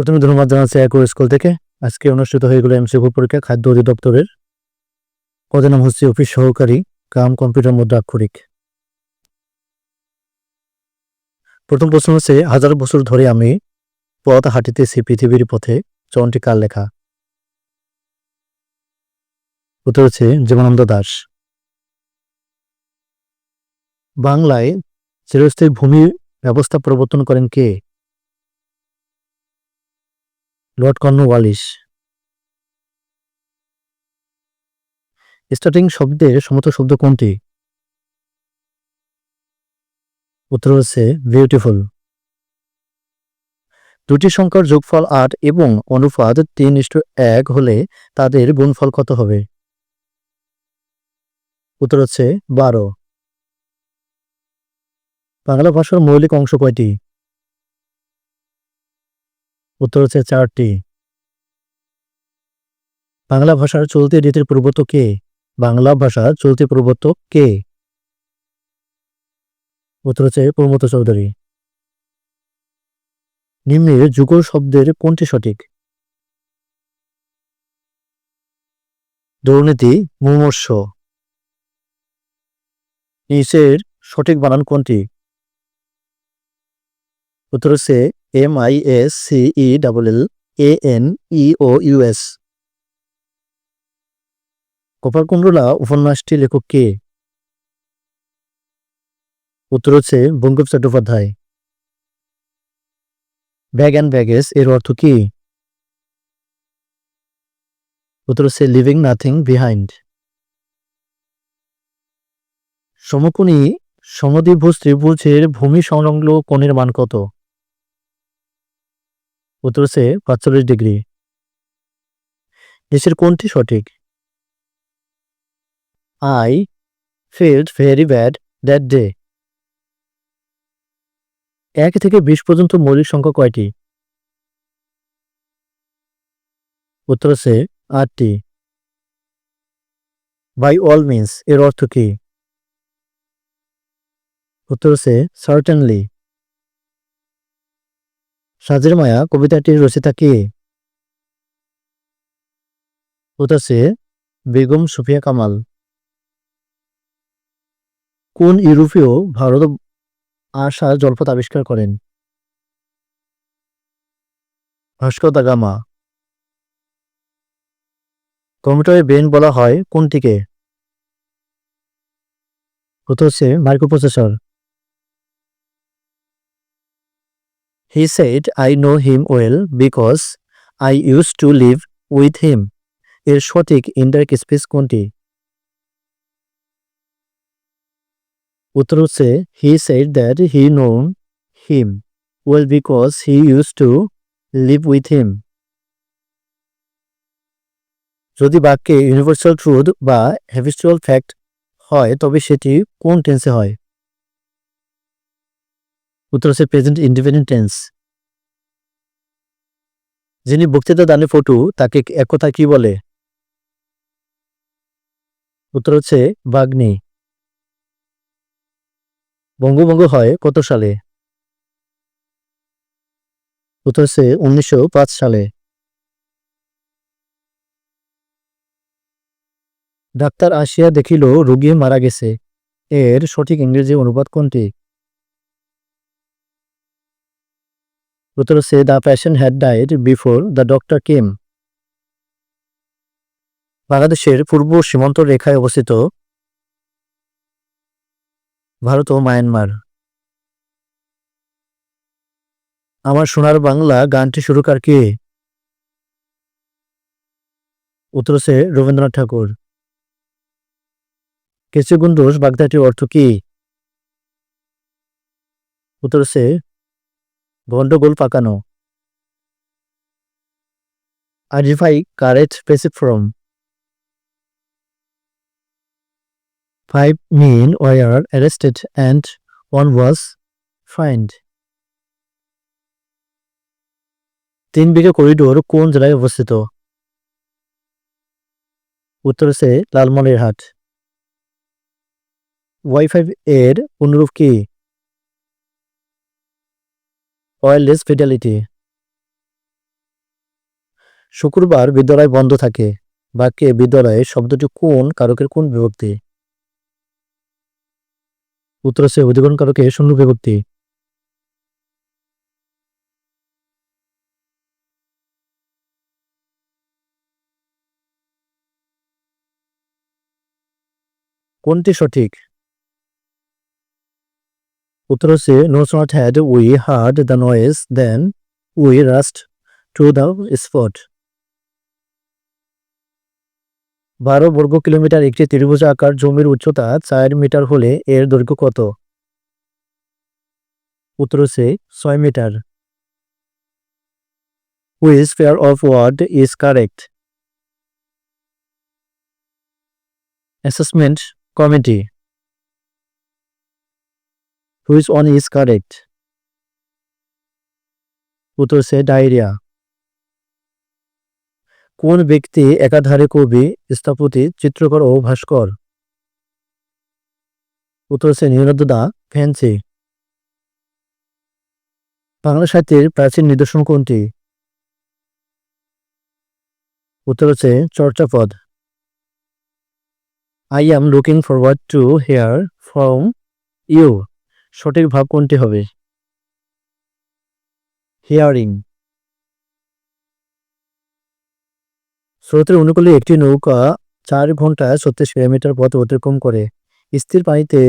প্রথমে ধন্যবাদ জানাচ্ছি একর স্কুল থেকে। আজকে অনুষ্ঠিত হয়ে গেল এমসিভু পরীক্ষা খাদ্য অধিদপ্তরের। পদের নাম হচ্ছে অফিস সহকারী, কাম, কম্পিউটার মুদ্রাক্ষরিক প্রথম প্রশ্ন হচ্ছে, হাজার বছর ধরে আমি পথ হাঁটিতেছি পৃথিবীর পথে চরণটি কার লেখা? উত্তর হচ্ছে জীবনানন্দ দাস। বাংলায় চিরস্থায়ী ভূমি ব্যবস্থা প্রবর্তন করেন কে? লর্ড কর্নওয়ালিস স্টার্টিং শব্দের সমত শব্দ কোনটি? উত্তর হচ্ছে বিউটিফুল দুটি সংখ্যার যোগফল আট এবং অনুপাত তিন এক হলে তাদের গুণফল কত হবে? উত্তর হচ্ছে বারো। বাংলা ভাষার মৌলিক অংশ কয়টি? উত্তর হচ্ছে চারটি। বাংলা ভাষার চলতি রীতির প্রবর্তক কে? বাংলা ভাষার চলতি প্রবর্তক কে? উত্তর হচ্ছে প্রমোদ চৌধুরী। নিম্নের যুগল শব্দের কোনটি সঠিক? দুর্নীতি, মুমূর্ষ। নিচের সঠিক বানান কোনটি? উত্তর হচ্ছে M I S C E double L A N E O US Kapalkundala উপন্যাসটি লেখক কে? উত্তর হচ্ছে Bankim Chattopadhyay. Bag and baggage এর অর্থ কি? উত্তর হচ্ছে লিভিং নাথিং বিহাইন্ড। সমকোণী সমদ্বিভুজ ত্রিভুজের ভূমি সংলগ্ন কোণের মান কত? উত্তর হচ্ছে পাঁচচল্লিশ ডিগ্রি। দেশের কোনটি সঠিক? I feeled very bad that day এক থেকে বিশ পর্যন্ত মৌলিক সংখ্যা কয়টি? উত্তর হচ্ছে আটটি। বাই অল মিন্স এর অর্থ কি? উত্তর হচ্ছে সার্টেনলি সাজের মায়া কবিতাটির রচিতা কে? উত্তর বেগম সুফিয়া কামাল। কোন ইউরোপীয় ভারত আসা জলপথ আবিষ্কার করেন? Vasco da Gama. কম্পিউটারে ব্রেন বলা হয় কোনটিকে? হচ্ছে microprocessor. He said I know him well because I used to live with him এর সঠিক ইন্ডাইরেক্ট স্পেস কোনটি? উত্তর হচ্ছে he said that he known him well because he used to live with him যদি বাক্যে ইউনিভার্সাল ট্রুথ বা habitual fact হয়, তবে সেটি কোন টেন্সে হয়? উত্তর হচ্ছে প্রেজেন্ট ইন্ডিপেন্ডেন্ট টেন্স যিনি বক্তৃতা দানে ফটু তাকে এক কথা কি বলে? উত্তর হচ্ছে বাগ্নি। বঙ্গভঙ্গ হয় কত সালে? উত্তর হচ্ছে উনিশশো পাঁচ সালে। ডাক্তার আসিয়া দেখিল, রোগী মারা গেছে। এর সঠিক ইংরেজি অনুবাদ কোনটি? উত্তর হচ্ছে the patient had died before the doctor came বাংলাদেশের পূর্ব সীমান্ত রেখায় অবস্থিত ভারত ও মায়ানমার। আমার সোনার বাংলা গানটি সুরকার কে? উত্তর রবীন্দ্রনাথ ঠাকুর। কেচুগুন্ডোস বাগদাটির অর্থ কি? উত্তর গন্ডগোল পাকানো। Identify correct form Five men were arrested and one was fined. তিন বিঘা করিডোর কোন জেলায় অবস্থিত উত্তর হচ্ছে লালমনিরহাট ওয়াইফাই এর অনুরূপ কি? ওয়্যারলেস ফিডেলিটি শুক্রবার বিদ্যালয় বন্ধ থাকে। বাক্যে বিদ্যালয়ে শব্দটি কোন কারকের কোন বিভক্তি? উত্তর হচ্ছে অধিকরণ কারকে শূন্য বিভক্তি। কোনটি সঠিক? উত্তর হচ্ছে no not had we heard the noise then we rushed to the spot বারো বর্গ কিলোমিটার একটি ত্রিভুজ আকার জমির উচ্চতা চার মিটার হলে এর দৈর্ঘ্য কত? উত্তর হচ্ছে ছয় metre. Which pair of word is correct assessment committee which one is correct উত্তর হচ্ছে ডায়রিয়া কোন ব্যক্তি একাধারে কবি, স্থপতি, চিত্রকর ও ভাস্কর? উত্তর হচ্ছে নিরদ্দ দা ফ্যান্সি। বাংলা সাহিত্যের প্রাচীন নিদর্শন কোনটি? উত্তর হচ্ছে চর্চাপদ। I am looking forward to hear from you সঠিক ভাব কোনটি হবে? হিয়ারিং স্রোতের অনুকূলে একটি নৌকা চার ঘন্টায় ছত্রিশ কিলোমিটার পথ অতিক্রম করে। স্থির পানিতে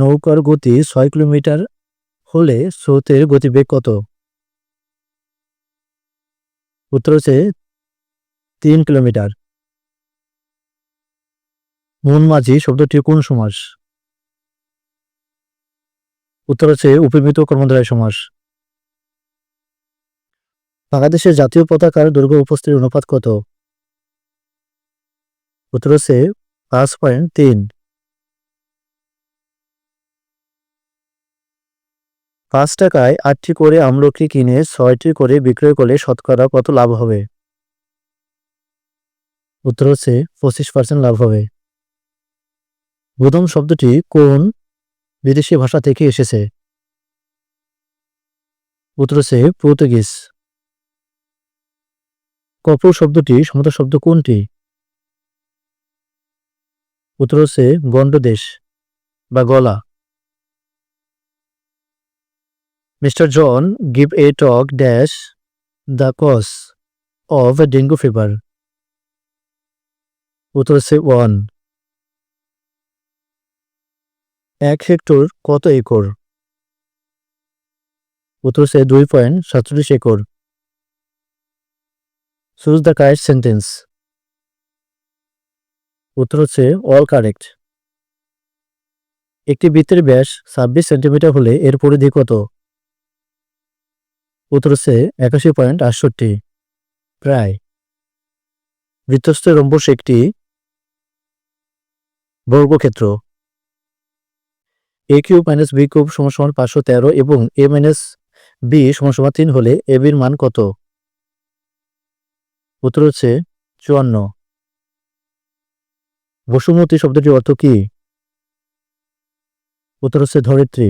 নৌকার গতি ছয় কিলোমিটার হলে স্রোতের গতিবেগ কত? উত্তর হচ্ছে তিন কিলোমিটার। মন মাঝি শব্দটি কোন সমাস? উত্তর হচ্ছে উপমিত কর্মধারয় সমাস। বাংলাদেশের জাতীয় পতাকার দুর্গ উপস্থিতির অনুপাত কত? উত্তর হচ্ছে পাঁচ পয়েন্ট তিন। পাঁচ টাকায় আটটি করে আমলকি কিনে ছয়টি করে বিক্রয় করলে শতকরা কত লাভ হবে? উত্তর হচ্ছে পঁচিশ পার্সেন্ট লাভ হবে। প্রথম শব্দটি কোন বিদেশি ভাষা থেকে এসেছে। উত্তর হচ্ছে পর্তুগিজ। কপর শব্দটি সমতা শব্দ কোনটি? উত্তর হচ্ছে গণ্ডদেশ বা গলা। Mister John, give a talk dash the cause of dengue fever. উত্তর হচ্ছে ওয়ান। এক হেক্টর কত একর? উত্তর সে দুই পয়েন্ট সাতচল্লিশ acre. Choose the correct sentence উত্তর হচ্ছে অল কারেক্ট একটি বৃত্তের ব্যাস ছাব্বিশ সেন্টিমিটার হলে এর পরিধি কত? উত্তর হচ্ছে, একাশি পয়েন্ট আটষট্টি। প্রায়। বৃত্তস্থ রম্বস একটি বর্গক্ষেত্র। A cube minus B cube সমান পাঁচশো তেরো এবং এ মাইনাস বি সমান তিন হলে এ বির মান কত? উত্তর হচ্ছে চুয়ান্ন। বসুমতী শব্দটির অর্থ কি? উত্তর হচ্ছে ধরিত্রী।